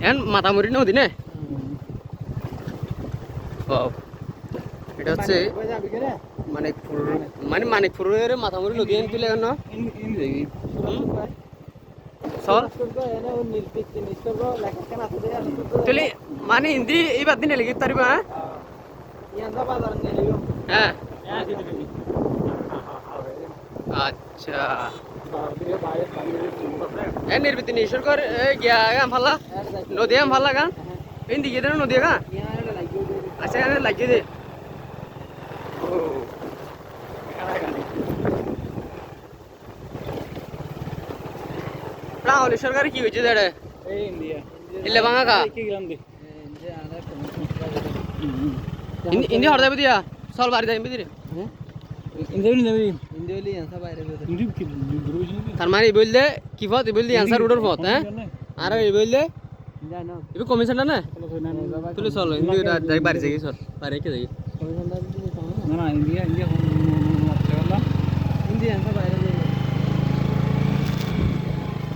এখন মাতামুড়ি নদী নে? এটা হচ্ছে মানিকপুর মানে মানিকপুরের মাতামুড়ি নদী এনে তুলে চল। তুলি মানে হিন্দি এইবার দিনে লিখি তারিবা হ্যাঁ। আচ্ছা। এ গিয়া গান ভালা নদী গান ভালা গান হিন্দি গিয়ে নদী গান আচ্ছা গানে লাগিয়ে দে। ও রাহুল সরকার কি হয়েছে দেড়ে ইলে ভাঙা কা ইন্দি হর যাবে দিয়া চল বাড়ি যাইবি দিরে তার মানে বললে কি পথ বললি অ্যান্সার রোডের পথ হ্যাঁ আর এই বললে এবার কমিশন না তুলে চল হিন্দি বাড়ি যাই চল বাড়ি কে যাই না ইন্ডিয়া ইন্ডিয়া বাইরে